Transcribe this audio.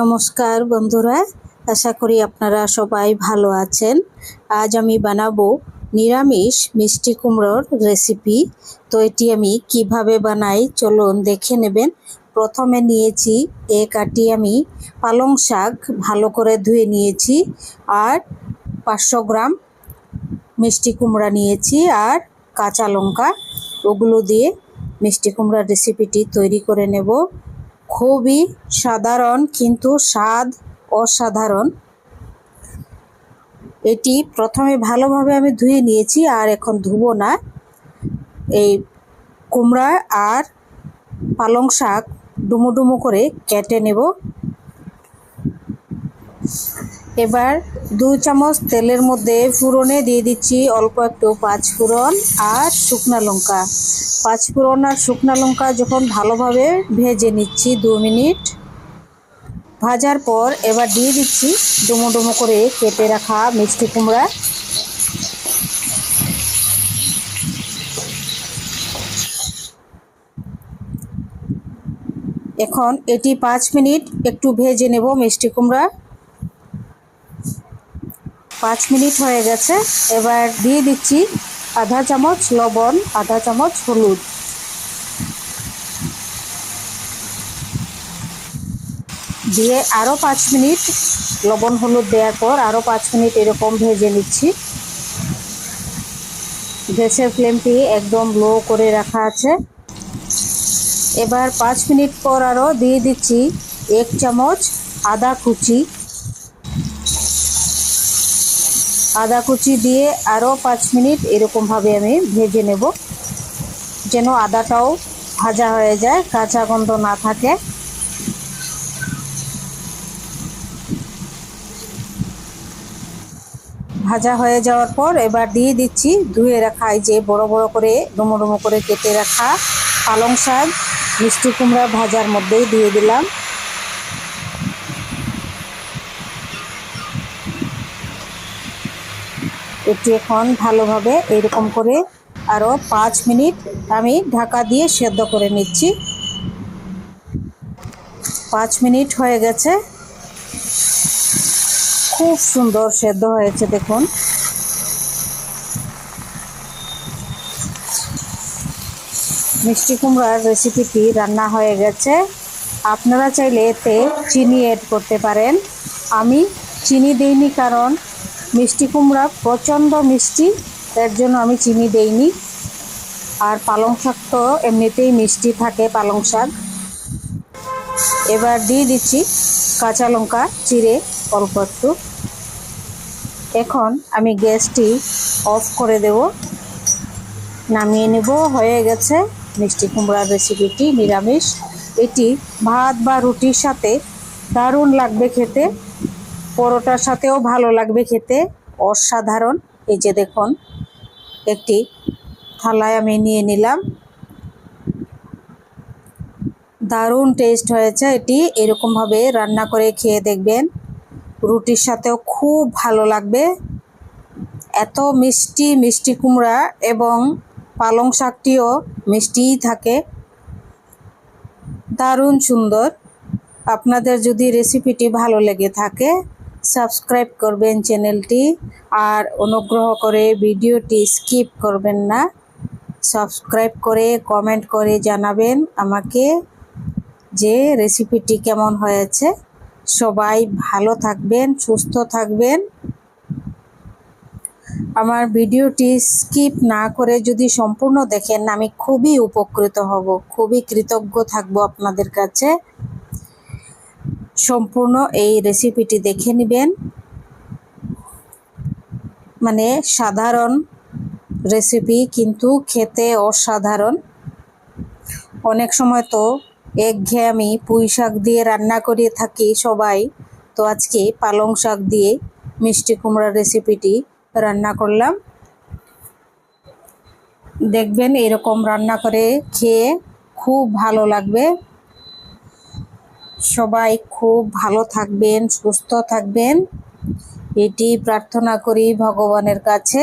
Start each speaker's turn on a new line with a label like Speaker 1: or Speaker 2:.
Speaker 1: নমস্কার বন্ধুরা, আশা করি আপনারা সবাই ভালো আছেন। আজ আমি বানাবো নিরামিষ মিষ্টি কুমড়োর রেসিপি তো এটি আমি কীভাবে বানাই চলুন দেখে নেবেন। প্রথমে নিয়েছি এক আটি আমি পালং শাক ভালো করে ধুয়ে নিয়েছি আর পাঁচশো গ্রাম মিষ্টি কুমড়া নিয়েছি আর কাঁচা লঙ্কা। ওগুলো দিয়ে মিষ্টি কুমড়ার রেসিপিটি তৈরি করে নেব। খুবই সাধারণ কিন্তু স্বাদ অসাধারণ। এটি প্রথমে ভালোভাবে আমি ধুয়ে নিয়েছি আর এখন ধুবো না। এই কুমড়া আর পালং শাক ডুমো ডুমো করে কেটে নেব। এবার দু চামচ তেলের মধ্যে ফুরনে দিয়ে দিচ্ছি অল্প একটু পাঁচ ফোড়ন আর শুকনা লঙ্কা। পাঁচ ফোড়ন আর শুকনা লঙ্কা যখন ভালোভাবে ভেজে নিচ্ছি দু মিনিট। ভাজার পর এবার দিয়ে দিচ্ছি ডুমো ডুমো করে কেটে রাখা মিষ্টি কুমড়া। এখন এটি পাঁচ মিনিট একটু ভেজে নেব মিষ্টি কুমড়া। পাঁচ মিনিট হয়ে গেছে। এবার দিয়ে দিচ্ছি আধা চামচ লবণ, আধা চামচ হলুদ। দিয়ে আরও পাঁচ মিনিট লবণ, হলুদ দেওয়ার পর আরও পাঁচ মিনিট এরকম ভেজে নিচ্ছি। গ্যাসের ফ্লেমটি একদম লো করে রাখা আছে। এবার পাঁচ মিনিট পর আরও দিয়ে দিচ্ছি এক চামচ আদা কুচি। আদা কুচি দিয়ে আরও পাঁচ মিনিট এরকমভাবে আমি ভেজে নেব, যেন আদাটাও ভাজা হয়ে যায়, কাঁচা গন্ধ না থাকে। ভাজা হয়ে যাওয়ার পর এবার দিয়ে দিচ্ছি ধুয়ে রাখা এই যে বড় বড় করে, ডুমো ডুমো করে কেটে রাখা পালং শাক। মিষ্টি কুমড়া ভাজার মধ্যেই দিয়ে দিলাম। এটি এখন ভালোভাবে এরকম করে আরও পাঁচ মিনিট আমি ঢাকা দিয়ে সেদ্ধ করে নিচ্ছি। পাঁচ মিনিট হয়ে গেছে। খুব সুন্দর সেদ্ধ হয়েছে, দেখুন। মিষ্টি কুমড়ার রেসিপিটি রান্না হয়ে গেছে। আপনারা চাইলে এতে চিনি অ্যাড করতে পারেন। আমি চিনি দিইনি কারণ মিষ্টি কুমড়া, প্রচণ্ড মিষ্টি। এর জন্য আমি চিনি দেইনি। আর পালং শাক তো এমনিতেই মিষ্টি থাকে পালং শাক। এবার দিয়ে দিচ্ছি কাঁচা লঙ্কা চিড়ে অল্প একটু। এখন আমি গ্যাসটি অফ করে দেব। নামিয়ে নেব, হয়ে গেছে মিষ্টি কুমড়ার রেসিপিটি নিরামিষ। এটি ভাত বা রুটির সাথে দারুণ লাগবে খেতে। পরোটার সাথেও ভালো লাগবে খেতে। অসাধারণ। এই যে দেখুন, একটি থালায় আমি নিয়ে নিলাম। দারুণ টেস্ট হয়েছে এটি। এরকমভাবে রান্না করে খেয়ে দেখবেন। রুটির সাথেও খুব ভালো লাগবে। এত মিষ্টি মিষ্টি কুমড়া এবং পালং শাকটিও মিষ্টিই থাকে। দারুণ সুন্দর। আপনাদের যদি রেসিপিটি ভালো লেগে থাকে সাবস্ক্রাইব করবেন চ্যানেলটি আর অনুগ্রহ করে ভিডিওটি স্কিপ করবেন না। সাবস্ক্রাইব করে, কমেন্ট করে জানাবেন আমাকে যে রেসিপিটি কেমন হয়েছে। সবাই ভালো থাকবেন, সুস্থ থাকবেন। আমার ভিডিওটি স্কিপ না করে যদি সম্পূর্ণ দেখেন, আমি খুবই উপকৃত হব, খুবই কৃতজ্ঞ থাকব আপনাদের কাছে। সম্পূর্ণ এই রেসিপিটি দেখে নেবেন। মানে সাধারণ রেসিপি কিন্তু খেতে অসাধারণ। অনেক সময় তো একঘেয়েমি পুঁই শাক দিয়ে রান্না করে থাকি সবাই, তো আজকে পালং শাক দিয়ে মিষ্টি কুমড়ার রেসিপিটি রান্না করলাম। দেখবেন এরকম রান্না করে খেয়ে খুব ভালো লাগবে। সবাই খুব ভালো থাকবেন সুস্থ থাকবেন। এটি প্রার্থনা করি ভগবানের কাছে।